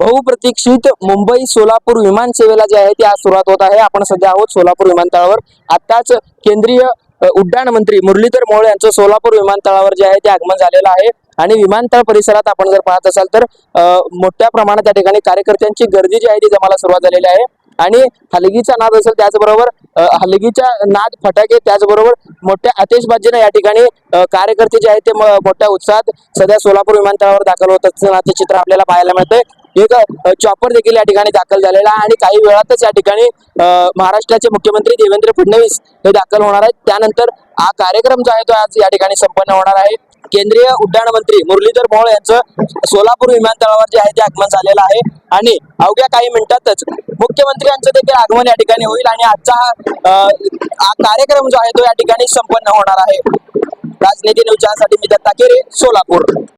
बहुप्रतीक्षित मुंबई सोलापूर विमान सेवेला जे आहे ती आज सुरुवात होत आहे. आपण सध्या आहोत सोलापूर विमानतळावर. आताच केंद्रीय उड्डाण मंत्री मुरलीधर मोहोळ यांचं सोलापूर विमानतळावर जे आहे ते आगमन झालेलं आहे. आणि विमानतळ परिसरात आपण जर पाहत असाल तर मोठ्या प्रमाणात त्या ठिकाणी कार्यकर्त्यांची गर्दी जी आहे ती जमायला सुरुवात झालेली आहे. आणि हलगीचा नाद असेल त्याचबरोबर हलगीच्या नाद फटाके त्याचबरोबर मोठ्या आतिषबाजीनं या ठिकाणी कार्यकर्ते जे आहेत ते म- मोठ्या उत्साहात सध्या सोलापूर विमानतळावर दाखल होत असतानाचे चित्र आपल्याला पाहायला मिळतंय. एक चॉपर देखील या ठिकाणी दाखल झालेला आहे आणि काही वेळातच या ठिकाणी महाराष्ट्राचे मुख्यमंत्री देवेंद्र फडणवीस हे दाखल होणार आहेत. त्यानंतर हा कार्यक्रम जो आहे तो आज या ठिकाणी संपन्न होणार आहे. केंद्रीय उड्डाण मंत्री मुरलीधर मोहोळ यांचं सोलापूर विमानतळावर जे आहे ते आगमन झालेलं आहे. आणि अवघ्या काही मिनिटातच मुख्यमंत्र्यांचं देखील आगमन या ठिकाणी होईल आणि आजचा हा, कार्यक्रम जो आहे तो या ठिकाणी संपन्न होणार आहे. राजनीती न्यूज मी दत्ता केरे सोलापूर.